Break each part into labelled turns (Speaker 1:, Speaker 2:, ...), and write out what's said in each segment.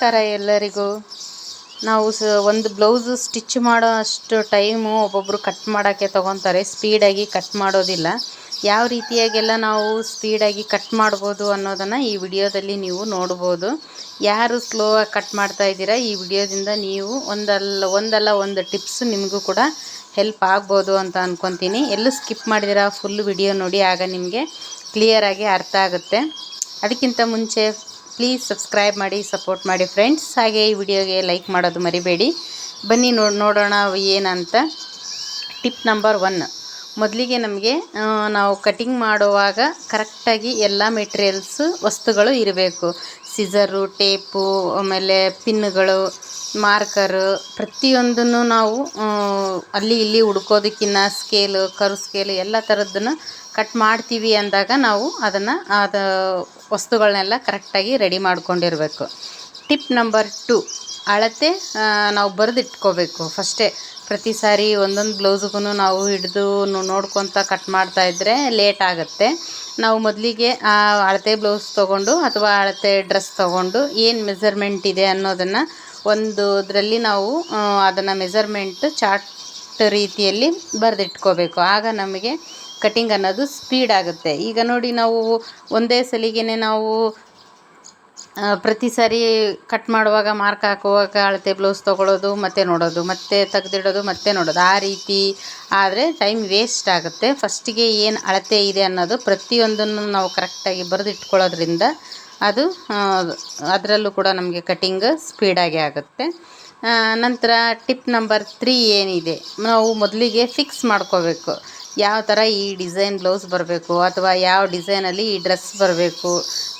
Speaker 1: ನಮಸ್ಕಾರ ಎಲ್ಲರಿಗೂ. ನಾವು ಸ ಒಂದು ಬ್ಲೌಸು ಸ್ಟಿಚ್ ಮಾಡೋ ಅಷ್ಟು ಟೈಮು ಒಬ್ಬೊಬ್ಬರು ಕಟ್ ಮಾಡೋಕ್ಕೆ ತೊಗೊತಾರೆ. ಸ್ಪೀಡಾಗಿ ಕಟ್ ಮಾಡೋದಿಲ್ಲ. ಯಾವ ರೀತಿಯಾಗೆಲ್ಲ ನಾವು ಸ್ಪೀಡಾಗಿ ಕಟ್ ಮಾಡ್ಬೋದು ಅನ್ನೋದನ್ನು ಈ ವಿಡಿಯೋದಲ್ಲಿ ನೀವು ನೋಡ್ಬೋದು. ಯಾರು ಸ್ಲೋ ಆಗಿ ಕಟ್ ಮಾಡ್ತಾ ಇದ್ದೀರಾ ಈ ವಿಡಿಯೋದಿಂದ ನೀವು ಒಂದಲ್ಲ ಒಂದಲ್ಲ, ಒಂದು ಟಿಪ್ಸ್ ನಿಮಗೂ ಕೂಡ ಹೆಲ್ಪ್ ಆಗ್ಬೋದು ಅಂತ ಅಂದ್ಕೊತೀನಿ ಎಲ್ಲೂ ಸ್ಕಿಪ್ ಮಾಡಿದಿರಾ ಫುಲ್ ವಿಡಿಯೋ ನೋಡಿ, ಆಗ ನಿಮಗೆ ಕ್ಲಿಯರಾಗಿ ಅರ್ಥ ಆಗುತ್ತೆ. ಅದಕ್ಕಿಂತ ಮುಂಚೆ ಪ್ಲೀಸ್ ಸಬ್ಸ್ಕ್ರೈಬ್ ಮಾಡಿ ಸಪೋರ್ಟ್ ಮಾಡಿ ಫ್ರೆಂಡ್ಸ್ ಹಾಗೆ ಈ ವಿಡಿಯೋಗೆ ಲೈಕ್ ಮಾಡೋದು ಮರಿಬೇಡಿ. ಬನ್ನಿ ನೋಡ್ ನೋಡೋಣ ಏನಂತ. ಟಿಪ್ ನಂಬರ್ ಒನ್ ಮೊದಲಿಗೆ ನಮಗೆ ನಾವು ಕಟಿಂಗ್ ಮಾಡುವಾಗ ಕರೆಕ್ಟಾಗಿ ಎಲ್ಲ ಮೆಟೀರಿಯಲ್ಸು ವಸ್ತುಗಳು ಇರಬೇಕು. ಸಿಸರು ಟೇಪು ಆಮೇಲೆ ಪಿನ್ಗಳು ಮಾರ್ಕರು ಪ್ರತಿಯೊಂದನ್ನು ನಾವು ಅಲ್ಲಿ ಇಲ್ಲಿ ಹುಡ್ಕೋದಕ್ಕಿನ್ನ ಸ್ಕೇಲು ಕರು ಸ್ಕೇಲು ಎಲ್ಲ ಥರದ್ದನ್ನು ಕಟ್ ಮಾಡ್ತೀವಿ ಅಂದಾಗ ನಾವು ಅದನ್ನು, ಅದು ವಸ್ತುಗಳನ್ನೆಲ್ಲ ಕರೆಕ್ಟಾಗಿ ರೆಡಿ ಮಾಡ್ಕೊಂಡಿರಬೇಕು. ಟಿಪ್ ನಂಬರ್ ಟು, ಅಳತೆ ನಾವು ಬರೆದಿಟ್ಕೋಬೇಕು. ಫಸ್ಟೇ ಪ್ರತಿ ಸಾರಿ ಒಂದೊಂದು ಬ್ಲೌಸ್ಗೂ ನಾವು ಹಿಡಿದು ನೋಡ್ಕೊತ ಕಟ್ ಮಾಡ್ತಾ ಇದ್ದರೆ ಲೇಟ್ ಆಗುತ್ತೆ. ನಾವು ಮೊದಲಿಗೆ, ಆ, ಅಳತೆ ಬ್ಲೌಸ್ ತೊಗೊಂಡು ಅಥವಾ ಅಳತೆ ಡ್ರೆಸ್ ತೊಗೊಂಡು ಏನು ಮೆಸರ್ಮೆಂಟ್ ಇದೆ ಅನ್ನೋದನ್ನು ಒಂದು ಇದರಲ್ಲಿ ನಾವು ಅದನ್ನು ಮೆಸರ್ಮೆಂಟ್ ಚಾರ್ಟ್ ರೀತಿಯಲ್ಲಿ ಬರೆದಿಟ್ಕೋಬೇಕು. ಆಗ ನಮಗೆ ಕಟಿಂಗ್ ಅನ್ನೋದು ಸ್ಪೀಡ್ ಆಗುತ್ತೆ. ಈಗ ನೋಡಿ ನಾವು ಒಂದೇ ಸಲಿಗೆನೆ ನಾವು ಪ್ರತಿ ಸಾರಿ ಕಟ್ ಮಾಡುವಾಗ ಮಾರ್ಕ್ ಹಾಕುವಾಗ ಅಳತೆ ಬ್ಲೌಸ್ ತೊಗೊಳೋದು, ಮತ್ತೆ ನೋಡೋದು, ಮತ್ತೆ ತೆಗೆದಿಡೋದು, ಮತ್ತೆ ನೋಡೋದು. ಆ ರೀತಿ ಆದರೆ ಟೈಮ್ ವೇಸ್ಟ್ ಆಗುತ್ತೆ. ಫಸ್ಟಿಗೆ ಏನು ಅಳತೆ ಇದೆ ಅನ್ನೋದು ಪ್ರತಿಯೊಂದನ್ನು ನಾವು ಕರೆಕ್ಟಾಗಿ ಬರೆದಿಟ್ಕೊಳ್ಳೋದ್ರಿಂದ ಅದು ಅದರಲ್ಲೂ ಕೂಡ ನಮಗೆ ಕಟಿಂಗ್ ಸ್ಪೀಡಾಗಿ ಆಗುತ್ತೆ. ನಂತರ ಟಿಪ್ ನಂಬರ್ ತ್ರೀ ಏನಿದೆ? ನಾವು ಮೊದಲಿಗೆ ಫಿಕ್ಸ್ ಮಾಡ್ಕೋಬೇಕು. ಯಾವ ಥರ ಈ ಡಿಸೈನ್ ಬ್ಲೌಸ್ ಬರಬೇಕು, ಅಥವಾ ಯಾವ ಡಿಸೈನಲ್ಲಿ ಈ ಡ್ರೆಸ್ ಬರಬೇಕು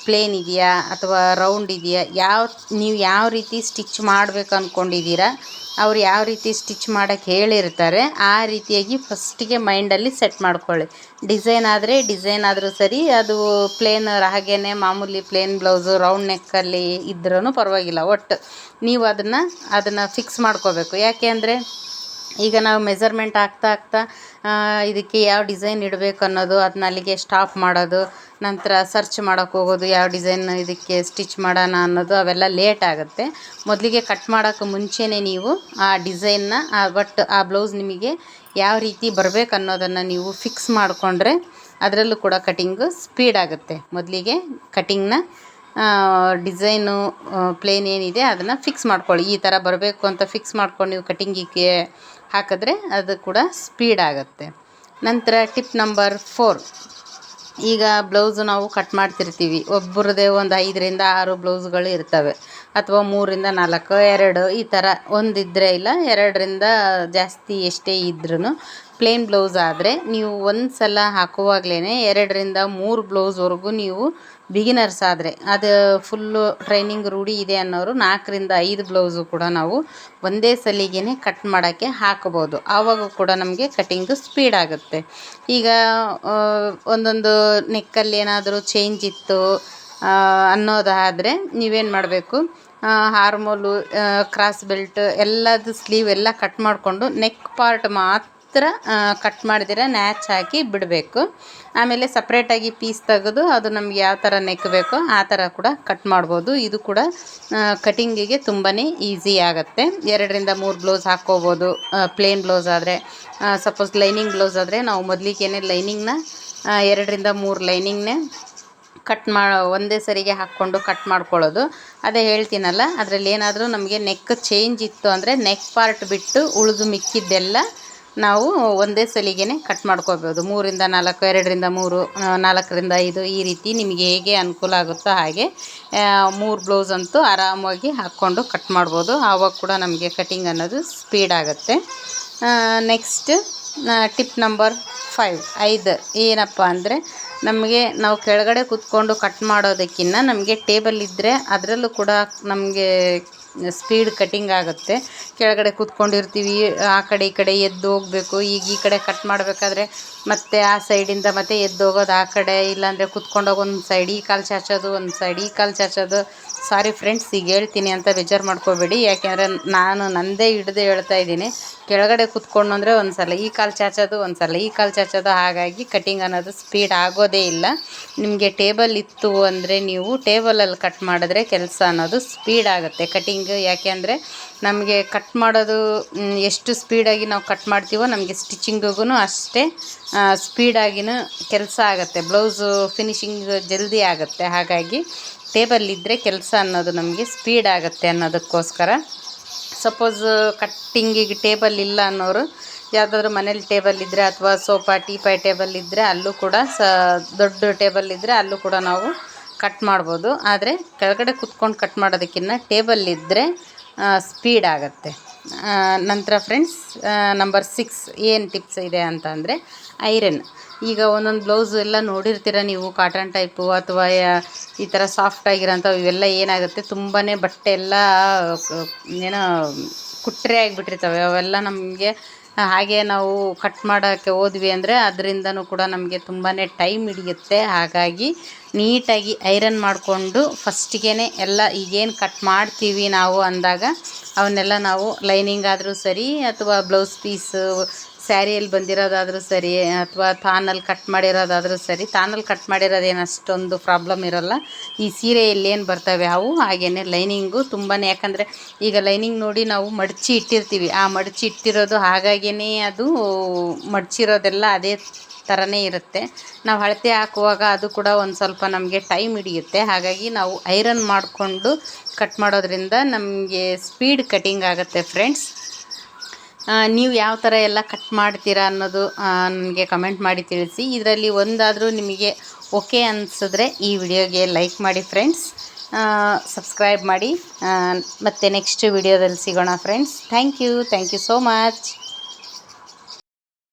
Speaker 1: ಪ್ಲೇನ್ ಇದೆಯಾ, ಅಥವಾ ರೌಂಡ್ ಇದೆಯಾ, ಯಾವ, ನೀವು ಯಾವ ರೀತಿ ಸ್ಟಿಚ್ ಮಾಡಬೇಕು ಅಂದ್ಕೊಂಡಿದ್ದೀರಾ ಅವ್ರು ಯಾವ ರೀತಿ ಸ್ಟಿಚ್ ಮಾಡೋಕ್ಕೆ ಹೇಳಿರ್ತಾರೆ, ಆ ರೀತಿಯಾಗಿ ಫಸ್ಟಿಗೆ ಮೈಂಡಲ್ಲಿ ಸೆಟ್ ಮಾಡ್ಕೊಳ್ಳಿ. ಡಿಸೈನ್ ಆದರೆ ಡಿಸೈನ್ ಆದರೂ ಸರಿ, ಅದು ಪ್ಲೇನ್ ಹಾಗೇ ಮಾಮೂಲಿ ಪ್ಲೇನ್ ಬ್ಲೌಸು ರೌಂಡ್ ನೆಕ್ಕಲ್ಲಿ ಇದ್ರೂ ಪರವಾಗಿಲ್ಲ, ಒಟ್ಟು ನೀವು ಅದನ್ನು ಅದನ್ನು ಫಿಕ್ಸ್ ಮಾಡ್ಕೋಬೇಕು. ಯಾಕೆ ಅಂದರೆ, ಈಗ ನಾವು ಮೆಸರ್ಮೆಂಟ್ ಆಗ್ತಾ ಆಗ್ತಾ ಇದಕ್ಕೆ ಯಾವ ಡಿಸೈನ್ ಇಡಬೇಕು ಅನ್ನೋದು ಅದನ್ನ ಅಲ್ಲಿಗೆ ಸ್ಟಾಪ್ ಮಾಡೋದು, ನಂತರ ಸರ್ಚ್ ಮಾಡೋಕೆ ಹೋಗೋದು, ಯಾವ ಡಿಸೈನ್ ಇದಕ್ಕೆ ಸ್ಟಿಚ್ ಮಾಡೋಣ ಅನ್ನೋದು, ಅವೆಲ್ಲ ಲೇಟ್ ಆಗುತ್ತೆ. ಮೊದಲಿಗೆ ಕಟ್ ಮಾಡೋಕ್ಕೆ ಮುಂಚೆನೇ ನೀವು ಆ ಡಿಸೈನ್ನ ಬಟ್ ಆ ಬ್ಲೌಸ್ ನಿಮಗೆ ಯಾವ ರೀತಿ ಬರಬೇಕು ಅನ್ನೋದನ್ನು ನೀವು ಫಿಕ್ಸ್ ಮಾಡಿಕೊಂಡ್ರೆ, ಅದರಲ್ಲೂ ಕೂಡ ಕಟಿಂಗು ಸ್ಪೀಡ್ ಆಗುತ್ತೆ. ಮೊದಲಿಗೆ ಕಟಿಂಗ್ನ ಡಿಸೈನು ಪ್ಲೇನ್ ಏನಿದೆ ಅದನ್ನು ಫಿಕ್ಸ್ ಮಾಡ್ಕೊಳ್ಳಿ. ಈ ಥರ ಬರಬೇಕು ಅಂತ ಫಿಕ್ಸ್ ಮಾಡ್ಕೊಂಡು ನೀವು ಕಟಿಂಗಿಗೆ ಹಾಕಿದ್ರೆ ಅದು ಕೂಡ ಸ್ಪೀಡ್ ಆಗುತ್ತೆ. ನಂತರ ಟಿಪ್ ನಂಬರ್ ಫೋರ್ ಈಗ ಬ್ಲೌಸು ನಾವು ಕಟ್ ಮಾಡ್ತಿರ್ತೀವಿ. ಒಬ್ಬರದೇ ಒಂದು ಐದರಿಂದ ಆರು ಬ್ಲೌಸ್ಗಳು ಇರ್ತವೆ. ಅಥವಾ ಮೂರಿಂದ ನಾಲ್ಕು, ಎರಡು, ಈ ಥರ ಒಂದಿದ್ದರೆ ಇಲ್ಲ, ಎರಡರಿಂದ ಜಾಸ್ತಿ ಎಷ್ಟೇ ಇದ್ರೂ ಪ್ಲೇನ್ ಬ್ಲೌಸ್ ಆದರೆ ನೀವು ಒಂದು ಸಲ ಹಾಕುವಾಗಲೇ ಎರಡರಿಂದ ಮೂರು ಬ್ಲೌಸ್ವರೆಗೂ ನೀವು ಬಿಗಿನರ್ಸ್ ಆದರೆ ಅದು ಫುಲ್ಲು ಟ್ರೈನಿಂಗ್ ರೂಢಿ ಇದೆ ಅನ್ನೋರು ನಾಲ್ಕರಿಂದ ಐದು ಬ್ಲೌಸು ಕೂಡ ನಾವು ಒಂದೇ ಸಲಿಗೆ ಕಟ್ ಮಾಡೋಕ್ಕೆ ಹಾಕ್ಬೋದು ಆವಾಗ ಕೂಡ ನಮಗೆ ಕಟಿಂಗು ಸ್ಪೀಡ್ ಆಗುತ್ತೆ. ಈಗ ಒಂದೊಂದು ನೆಕ್ಕಲ್ಲಿ ಏನಾದರೂ ಚೇಂಜ್ ಇತ್ತು ಅನ್ನೋದಾದರೆ ನೀವೇನು ಮಾಡಬೇಕು? ಹಾರ್ಮೋಲು ಕ್ರಾಸ್ ಬೆಲ್ಟ್ ಎಲ್ಲದು ಸ್ಲೀವ್ ಎಲ್ಲ ಕಟ್ ಮಾಡಿಕೊಂಡು ನೆಕ್ ಪಾರ್ಟ್ ಮಾತ್ರ ಕಟ್ ಮಾಡಿದಿರ ನ್ಯಾಚ್ ಹಾಕಿ ಬಿಡಬೇಕು. ಆಮೇಲೆ ಸಪ್ರೇಟಾಗಿ ಪೀಸ್ ತೆಗೆದು ಅದು ನಮ್ಗೆ ಯಾವ ಥರ ನೆಕ್ ಬೇಕೋ ಆ ಥರ ಕೂಡ ಕಟ್ ಮಾಡ್ಬೋದು. ಇದು ಕೂಡ ಕಟಿಂಗಿಗೆ ತುಂಬಾ ಈಸಿ ಆಗುತ್ತೆ. ಎರಡರಿಂದ ಮೂರು ಬ್ಲೌಸ್ ಹಾಕ್ಕೋಬೋದು. ಪ್ಲೇನ್ ಬ್ಲೌಸ್ ಆದರೆ ಸಪೋಸ್ ಲೈನಿಂಗ್ ಬ್ಲೌಸ್ ಆದರೆ ನಾವು ಮೊದಲಿಗೇನೆ ಲೈನಿಂಗ್ನ ಎರಡರಿಂದ ಮೂರು ಲೈನಿಂಗ್ನೇ ಕಟ್ ಮಾ, ಒಂದೇ ಸರಿಗೆ ಹಾಕ್ಕೊಂಡು ಕಟ್ ಮಾಡ್ಕೊಳ್ಳೋದು. ಅದೇ ಹೇಳ್ತೀನಲ್ಲ, ಅದರಲ್ಲಿ ಏನಾದರೂ ನಮಗೆ ನೆಕ್ ಚೇಂಜ್ ಇತ್ತು ಅಂದರೆ ನೆಕ್ ಪಾರ್ಟ್ ಬಿಟ್ಟು ಉಳಿದು ಮಿಕ್ಕಿದ್ದೆಲ್ಲ ನಾವು ಒಂದೇ ಸಲಿಗೆನೆ ಕಟ್ ಮಾಡ್ಕೋಬೋದು ಮೂರಿಂದ ನಾಲ್ಕು, ಎರಡರಿಂದ ಮೂರು ನಾಲ್ಕರಿಂದ ಐದು ಈ ರೀತಿ ನಿಮಗೆ ಹೇಗೆ ಅನುಕೂಲ ಆಗುತ್ತೋ ಹಾಗೆ ಮೂರು ಬ್ಲೌಸ್ ಅಂತೂ ಆರಾಮಾಗಿ ಹಾಕ್ಕೊಂಡು ಕಟ್ ಮಾಡ್ಬೋದು. ಆವಾಗ ಕೂಡ ನಮಗೆ ಕಟಿಂಗ್ ಅನ್ನೋದು ಸ್ಪೀಡ್ ಆಗುತ್ತೆ. ನೆಕ್ಸ್ಟ್ ಟಿಪ್ ನಂಬರ್ ಫೈವ್ ಐದು ಏನಪ್ಪ ಅಂದರೆ ನಮಗೆ ನಾವು ಕೆಳಗಡೆ ಕೂತ್ಕೊಂಡು ಕಟ್ ಮಾಡೋದಕ್ಕಿಂತ ನಮಗೆ ಟೇಬಲ್ ಇದ್ದರೆ ಅದರಲ್ಲೂ ಕೂಡ ನಮಗೆ ಸ್ಪೀಡ್ ಕಟ್ಟಿಂಗ್ ಆಗುತ್ತೆ. ಕೆಳಗಡೆ ಕೂತ್ಕೊಂಡಿರ್ತೀವಿ, ಆ ಕಡೆ ಈ ಕಡೆ ಎದ್ದು ಹೋಗಬೇಕು, ಈಗ ಈ ಕಡೆ ಕಟ್ ಮಾಡಬೇಕಾದ್ರೆ ಮತ್ತೆ ಆ ಸೈಡಿಂದ ಮತ್ತೆ ಎದ್ದು ಹೋಗೋದು, ಆ ಕಡೆ ಇಲ್ಲಾಂದರೆ ಕೂತ್ಕೊಂಡೋಗಿ ಒಂದು ಸೈಡ್ ಈ ಕಾಲು ಚಾಚೋದು ಒಂದು ಸೈಡ್ ಈ ಕಾಲು ಚಾಚೋದು. ಸಾರಿ ಫ್ರೆಂಡ್ಸ್ ಈಗ ಹೇಳ್ತೀನಿ ಅಂತ ಬೇಜಾರು ಮಾಡ್ಕೋಬೇಡಿ. ಯಾಕೆಂದರೆ ನಾನು ನಂದೇ ಹಿಡ್ದು ಹೇಳ್ತಾ ಇದ್ದೀನಿ. ಕೆಳಗಡೆ ಕುತ್ಕೊಂಡು ಅಂದರೆ ಒಂದು ಸಲ ಈ ಕಾಲು ಚಾಚೋದು ಒಂದು ಸಲ ಈ ಕಾಲು ಚಾಚೋದು ಹಾಗಾಗಿ ಕಟಿಂಗ್ ಅನ್ನೋದು ಸ್ಪೀಡ್ ಆಗೋದೇ ಇಲ್ಲ. ನಿಮಗೆ ಟೇಬಲ್ ಇತ್ತು ಅಂದರೆ ನೀವು ಟೇಬಲಲ್ಲಿ ಕಟ್ ಮಾಡಿದ್ರೆ ಕೆಲಸ ಅನ್ನೋದು ಸ್ಪೀಡ್ ಆಗುತ್ತೆ. ಕಟಿಂಗ್ ಯಾಕೆಂದರೆ ನಮಗೆ ಕಟ್ ಮಾಡೋದು ಎಷ್ಟು ಸ್ಪೀಡಾಗಿ ನಾವು ಕಟ್ ಮಾಡ್ತೀವೋ ನಮಗೆ ಸ್ಟಿಚಿಂಗಿಗೂ ಅಷ್ಟೇ ಸ್ಪೀಡಾಗಿನೂ ಕೆಲಸ ಆಗುತ್ತೆ. ಬ್ಲೌಸು ಫಿನಿಶಿಂಗ್ ಜಲ್ದಿ ಆಗುತ್ತೆ. ಹಾಗಾಗಿ ಟೇಬಲ್ ಇದ್ದರೆ ಕೆಲಸ ಅನ್ನೋದು ನಮಗೆ ಸ್ಪೀಡ್ ಆಗುತ್ತೆ ಅನ್ನೋದಕ್ಕೋಸ್ಕರ. ಸಪೋಸ್ ಕಟ್ಟಿಂಗಿಗೆ ಟೇಬಲ್ ಇಲ್ಲ ಅನ್ನೋರು, ಯಾವುದಾದ್ರೂ ಮನೇಲಿ ಟೇಬಲ್ ಇದ್ದರೆ ಅಥವಾ ಸೋಫಾ ಟೀಪಾಯ್ ಟೇಬಲ್ ಇದ್ದರೆ ಅಲ್ಲೂ ಕೂಡ ಸ, ದೊಡ್ಡ ಟೇಬಲ್ ಇದ್ದರೆ ಅಲ್ಲೂ ಕೂಡ ನಾವು ಕಟ್ ಮಾಡ್ಬೋದು. ಆದರೆ ಕೆಳಗಡೆ ಕುತ್ಕೊಂಡು ಕಟ್ ಮಾಡೋದಕ್ಕಿಂತ ಟೇಬಲ್ ಇದ್ದರೆ ಸ್ಪೀಡ್ ಆಗುತ್ತೆ. ನಂತರ ಫ್ರೆಂಡ್ಸ್ ನಂಬರ್ ಸಿಕ್ಸ್ ಏನು ಟಿಪ್ಸ್ ಇದೆ ಅಂತ ಅಂದರೆ ಐರನ್ ಈಗ ಒಂದೊಂದು ಬ್ಲೌಸ್ ಎಲ್ಲ ನೋಡಿರ್ತೀರ ನೀವು ಕಾಟನ್ ಟೈಪು ಅಥವಾ ಈ ಥರ ಸಾಫ್ಟ್ ಆಗಿರೋಂಥವು, ಇವೆಲ್ಲ ಏನಾಗುತ್ತೆ? ತುಂಬಾ ಬಟ್ಟೆ ಎಲ್ಲ ಏನೋ ಕುಟ್ರೆ ಆಗಿಬಿಟ್ಟಿರ್ತವೆ. ಅವೆಲ್ಲ ನಮಗೆ ಹಾಗೆ ನಾವು ಕಟ್ ಮಾಡೋಕ್ಕೆ ಹೋದ್ವಿ ಅಂದರೆ ಅದರಿಂದನೂ ಕೂಡ ನಮಗೆ ತುಂಬಾ ಟೈಮ್ ಹಿಡಿಯುತ್ತೆ. ಹಾಗಾಗಿ ನೀಟಾಗಿ ಐರನ್ ಮಾಡಿಕೊಂಡು ಫಸ್ಟಿಗೆ ಎಲ್ಲ ಈಗೇನು ಕಟ್ ಮಾಡ್ತೀವಿ ನಾವು ಅಂದಾಗ ಅವನ್ನೆಲ್ಲ ನಾವು ಲೈನಿಂಗ್ ಆದರೂ ಸರಿ ಅಥವಾ ಬ್ಲೌಸ್ ಪೀಸು ಸ್ಯಾರಿಯಲ್ಲಿ ಬಂದಿರೋದಾದರೂ ಸರಿ, ಅಥವಾ ತಾನಲ್ಲಿ ಕಟ್ ಮಾಡಿರೋದಾದರೂ ಸರಿ, ತಾನಲ್ಲಿ ಕಟ್ ಮಾಡಿರೋದೇನು ಅಷ್ಟೊಂದು ಪ್ರಾಬ್ಲಮ್ ಇರೋಲ್ಲ. ಈ ಸೀರೆಯಲ್ಲಿ ಏನು ಬರ್ತವೆ ಅವು? ಹಾಗೆಯೇ ಲೈನಿಂಗು ತುಂಬಾ ಯಾಕಂದರೆ ಈಗ ಲೈನಿಂಗ್ ನೋಡಿ ನಾವು ಮಡಚಿ ಇಟ್ಟಿರ್ತೀವಿ. ಆ ಮಡಚಿ ಇಟ್ಟಿರೋದು ಹಾಗಾಗಿಯೇ ಅದು ಮಡಚಿರೋದೆಲ್ಲ ಅದೇ ಥರನೇ ಇರುತ್ತೆ. ನಾವು ಅಳತೆ ಹಾಕುವಾಗ ಅದು ಕೂಡ ಒಂದು ಸ್ವಲ್ಪ ನಮಗೆ ಟೈಮ್ ಹಿಡಿಯುತ್ತೆ. ಹಾಗಾಗಿ ನಾವು ಐರನ್ ಮಾಡಿಕೊಂಡು ಕಟ್ ಮಾಡೋದ್ರಿಂದ ನಮಗೆ ಸ್ಪೀಡ್ ಕಟಿಂಗ್ ಆಗುತ್ತೆ ಫ್ರೆಂಡ್ಸ್. ನೀವು ಯಾವ ಥರ ಎಲ್ಲ ಕಟ್ ಮಾಡ್ತೀರಾ ಅನ್ನೋದು ನನಗೆ ಕಮೆಂಟ್ ಮಾಡಿ ತಿಳಿಸಿ. ಇದರಲ್ಲಿ ಒಂದಾದರೂ ನಿಮಗೆ ಓಕೆ ಅನಿಸಿದ್ರೆ ಈ ವಿಡಿಯೋಗೆ ಲೈಕ್ ಮಾಡಿ ಫ್ರೆಂಡ್ಸ್ ಸಬ್ಸ್ಕ್ರೈಬ್ ಮಾಡಿ. ಮತ್ತು ನೆಕ್ಸ್ಟ್ ವಿಡಿಯೋದಲ್ಲಿ ಸಿಗೋಣ friends thank you thank you so much